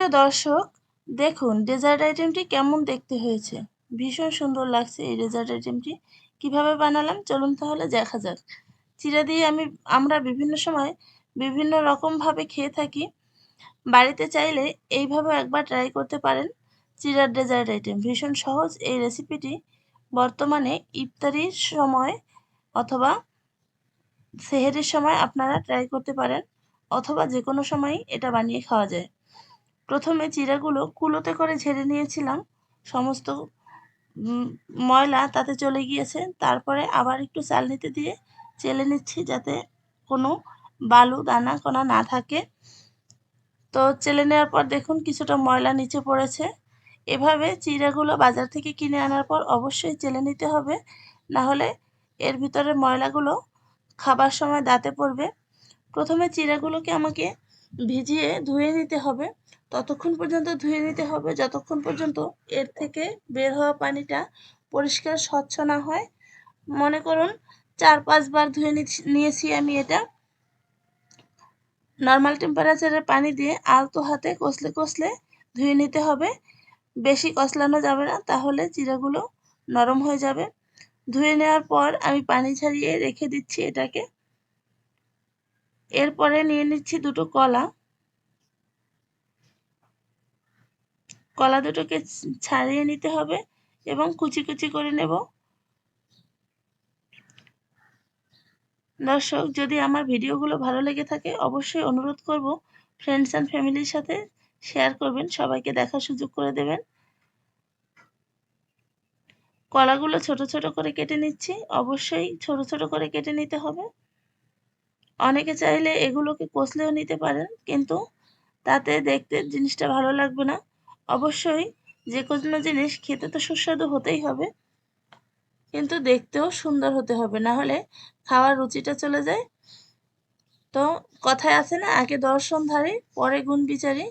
প্রিয় দর্শক, দেখুন ডেজার্ট আইটেমটি কেমন দেখতে হয়েছে? ভীষণ সুন্দর লাগছে এই ডেজার্ট আইটেমটি কীভাবে বানালাম? চলুন তাহলে দেখা যাক। চিরা দিয়ে আমি, আমরা বিভিন্ন সময় বিভিন্ন রকমভাবে খেয়ে থাকি। বাড়িতে চাইলে এইভাবে একবার ট্রাই করতে পারেন চিরার ডেজার্ট আইটেম ভীষণ সহজ এই রেসিপিটি বর্তমানে ইফতারির সময় অথবা সেহেরির সময় আপনারা ট্রাই করতে পারেন। অথবা যে কোনো সময়ই এটা বানিয়ে খাওয়া যায়। প্রথমে চিরাগুলো কুলোতে করে ঝেড়ে নিয়েছিলাম। সমস্ত ময়লা তাতে চলে গিয়েছে। তারপরে আবার একটু চালনিতে দিয়ে চেলে নিচ্ছি যাতে কোনো বালু, দানা কোনা না থাকে। তো চেলে নেওয়ার পর দেখুন কিছুটা ময়লা নিচে পড়েছে। এভাবে চিড়াগুলো বাজার থেকে কিনে আনার পর অবশ্যই চেলে নিতে হবে। না হলে এর ভিতরে ময়লাগুলো খাবার সময় দাঁতে পড়বে। প্রথমে চিড়াগুলোকে আমাকে ভিজিয়ে ধুয়ে নিতে হবে। ততক্ষণ পর্যন্ত ধুয়ে নিতে হবে। যতক্ষণ পর্যন্ত এর থেকে বের হওয়া পানিটা পরিষ্কার, স্বচ্ছ না হয়, মনে করুন চার পাঁচবার ধুয়ে নিয়েছি আমি এটা। নর্মাল টেম্পারেচারের পানি দিয়ে আলতো হাতে কষলে কষলে ধুয়ে নিতে হবে। বেশি কষলানো যাবে না, তাহলে চিরাগুলো নরম হয়ে যাবে। ধুয়ে নেওয়ার পর আমি পানি ছাড়িয়ে রেখে দিচ্ছি এটাকে। এরপরে নিয়ে নিচ্ছি দুটো কলা। কলা দুটোকে ছাড়িয়ে নিতে হবে এবং কুচি কুচি করে নেব। দর্শক, যদি আমার ভিডিওগুলো ভালো লেগে থাকে, অবশ্যই অনুরোধ করব ফ্রেন্ডস অ্যান্ড ফ্যামিলির সাথে শেয়ার করবেন, সবাইকে দেখার সুযোগ করে দেবেন। কলাগুলো ছোট ছোট করে কেটে নিচ্ছি, অবশ্যই ছোট ছোট করে কেটে নিতে হবে। অনেকে চাইলে এগুলোকে কষলেও নিতে পারেন, কিন্তু তাতে দেখতে জিনিসটা ভালো লাগবে না। অবশ্যই যে কোনো জিনিস খেতে তো সুস্বাদু হতেই হবে, কিন্তু দেখতেও সুন্দর হতে হবে। না হলে খাওয়ার রুচিটা চলে যায়। তো কথায় আছে না, আগে দর্শন ধারে, পরে গুণ বিচারি।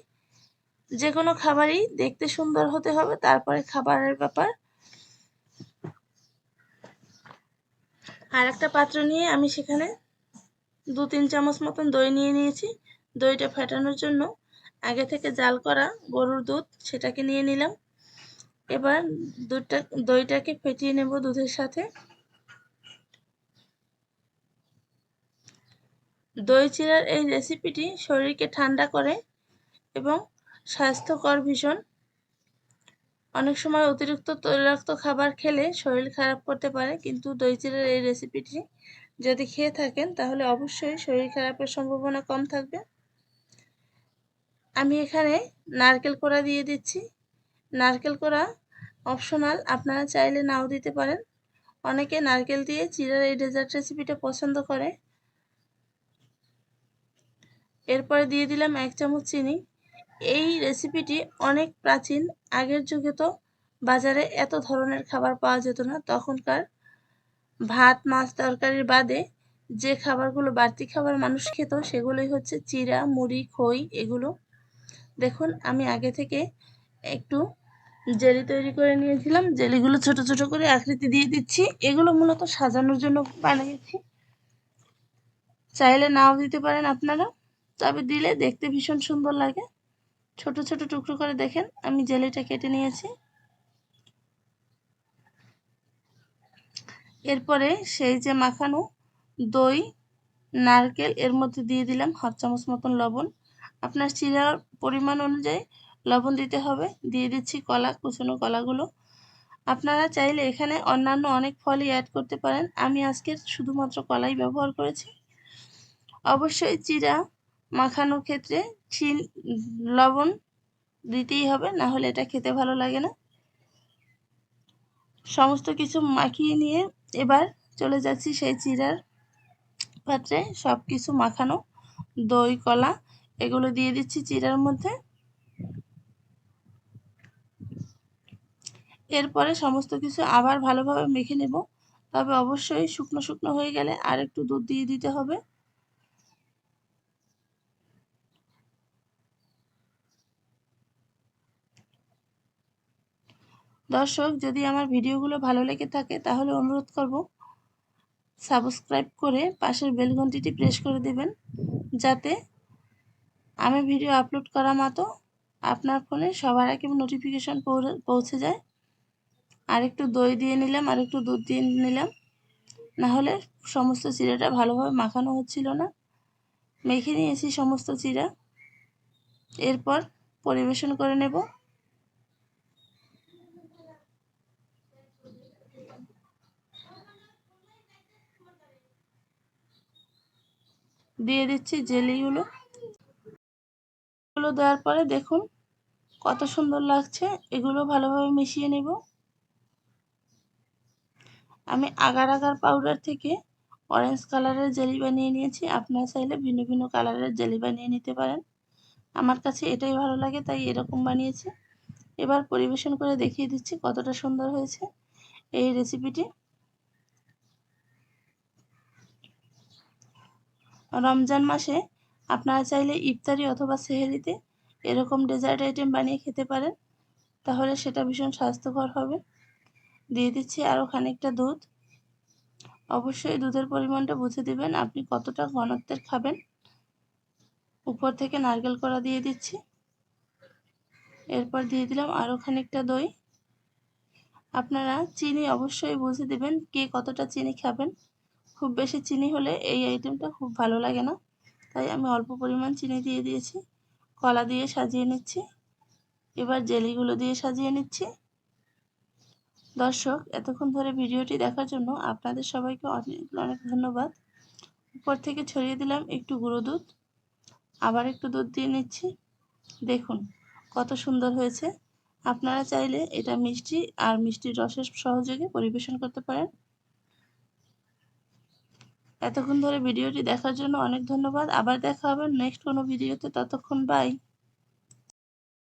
যে কোনো খাবারই দেখতে সুন্দর হতে হবে, তারপরে খাবারের ব্যাপার। আর একটা পাত্র নিয়ে আমি সেখানে দু তিন চামচ মতন দই নিয়ে নিয়েছি। দইটা ফেটানোর জন্য আগে থেকে জাল করা গরুর দুধ সেটাকে নিয়ে নিলাম। এবার দুধটা, দইটাকে ফেটিয়ে নেব দুধের সাথে। দই চিরার এই রেসিপিটি শরীরকে ঠান্ডা করে এবং স্বাস্থ্যকর ভীষণ। অনেক সময় অতিরিক্ত তৈলাক্ত খাবার খেলে শরীর খারাপ করতে পারে, কিন্তু দই চিরার এই রেসিপিটি যদি খেয়ে থাকেন, তাহলে অবশ্যই শরীর খারাপের সম্ভাবনা কম থাকবে। আমি এখানে নারকেল কোড়া দিয়ে দিচ্ছি। নারকেল কোড়া অপশনাল আপনারা চাইলে নাও দিতে পারেন। অনেকে নারকেল দিয়ে চিরার এই ডেজার্ট রেসিপিটা পছন্দ করে। এরপরে দিয়ে দিলাম এক চামচ চিনি। এই রেসিপিটি অনেক প্রাচীন, আগের যুগে তো বাজারে এত ধরনের খাবার পাওয়া যেত না। তখনকার ভাত, মাছ তরকারির বাদে যে খাবারগুলো বাড়তি খাবার মানুষ খেত, সেগুলোই হচ্ছে চিরা, মুড়ি, খই, এগুলো দেখুন, আমি আগে থেকে একটু জেলি তৈরি করে নিয়েছিলাম। জেলিগুলো ছোট ছোট করে আকৃতি দিয়ে দিচ্ছি। এগুলো মূলত সাজানোর জন্য বানিয়েছি। চাইলে নাও দিতে পারেন আপনারা। তবে দিলে দেখতে ভীষণ সুন্দর লাগে। ছোট ছোট টুকরো করে দেখেন, আমি জেলিটা কেটে নিয়েছি। এরপরে সেই যে মাখানো দই, নারকেল, এর মধ্যে দিয়ে দিলাম হাফ চামচ মতন লবণ। আপনার চিরার পরিমাণ অনুযায়ী লবণ দিতে হবে। দিয়ে দিচ্ছি কলা কুচনো কলাগুলো। আপনারা চাইলে এখানে অন্যান্য অনেক ফলই অ্যাড করতে পারেন। আমি আজকে শুধুমাত্র কলাই ব্যবহার করেছি। অবশ্যই চিরা মাখানোর ক্ষেত্রে চিন লবণ দিতেই হবে, না হলে এটা খেতে ভালো লাগে না। সমস্ত কিছু মাখিয়ে নিয়ে এবার চলে যাচ্ছি সেই চিরার পাত্রে। সব কিছু মাখানো দই, কলা এগুলো দিয়ে দিচ্ছি চিরার মধ্যে। এরপরে সমস্ত কিছু আবার ভালোভাবে মেখে নেব। তবে অবশ্যই শুকনো শুকনো হয়ে গেলে আর একটু দুধ দিয়ে দিতে হবে। দর্শক, যদি আমার ভিডিওগুলো ভালো লেগে থাকে তাহলে অনুরোধ করব সাবস্ক্রাইব করে পাশের বেলঘন্টিটি প্রেস করে দেবেন, যাতে আমি ভিডিও আপলোড করা মতো আপনার ফোনে সবার আগে নোটিফিকেশন পৌঁছে যায়। আর একটু দই দিয়ে নিলাম আর একটু দুধ দিয়ে নিলাম। না হলে সমস্ত চিড়াটা ভালোভাবে মাখানো হচ্ছিল না। মেখে নিয়েছি সমস্ত চিড়া এরপর পরিবেশন করে নেব। দিয়ে দিচ্ছি জেলিগুলো। এগুলো দেওয়ার পরে দেখুন কত সুন্দর লাগছে। এগুলো ভালোভাবে মিশিয়ে নেব। আমি আগার আগার পাউডার থেকে অরেঞ্জ কালারের জেলি বানিয়ে নিয়েছি। আপনারা চাইলে ভিন্ন ভিন্ন কালারের জেলি বানিয়ে নিতে পারেন। আমার কাছে এটাই ভালো লাগে, তাই এরকম বানিয়েছি। এবার পরিবেশন করে দেখিয়ে দিচ্ছি কতটা সুন্দর হয়েছে এই রেসিপিটি রমজান মাসে আপনারা চাইলে ইফতারি অথবা সেহেরিতে এরকম ডেজার্ট আইটেম বানিয়ে খেতে পারেন। তাহলে সেটা ভীষণ স্বাস্থ্যকর হবে। দিয়ে দিচ্ছি আরও খানিকটা দুধ। অবশ্যই দুধের পরিমাণটা বুঝে দিবেন, আপনি কতটা ঘনত্বের খাবেন। উপর থেকে নারকেল করা দিয়ে দিচ্ছি। এরপর দিয়ে দিলাম আরও খানিকটা দই। আপনারা চিনি অবশ্যই বুঝে দেবেন কে কতটা চিনি খাবেন। খুব বেশি চিনি হলে এই আইটেমটা খুব ভালো লাগে না। তাই আমি অল্প পরিমাণ চিনি দিয়ে দিয়েছি। কলা দিয়ে সাজিয়ে নিচ্ছি। এবার জেলিগুলো দিয়ে সাজিয়ে নিচ্ছি। দর্শক, এতক্ষণ ধরে ভিডিওটি দেখার জন্য আপনাদের সবাইকে অনেক অনেক ধন্যবাদ। উপর থেকে ছড়িয়ে দিলাম একটু গুঁড়ো দুধ। আবার একটু দুধ দিয়ে নিচ্ছি। দেখুন, কত সুন্দর হয়েছে। আপনারা চাইলে এটা মিষ্টি আর মিষ্টির রসের সহযোগে পরিবেশন করতে পারেন। এতক্ষণ ধরে ভিডিওটি দেখার জন্য অনেক ধন্যবাদ। আবার দেখা হবে নেক্সট কোনো ভিডিওতে। ততক্ষণ বাই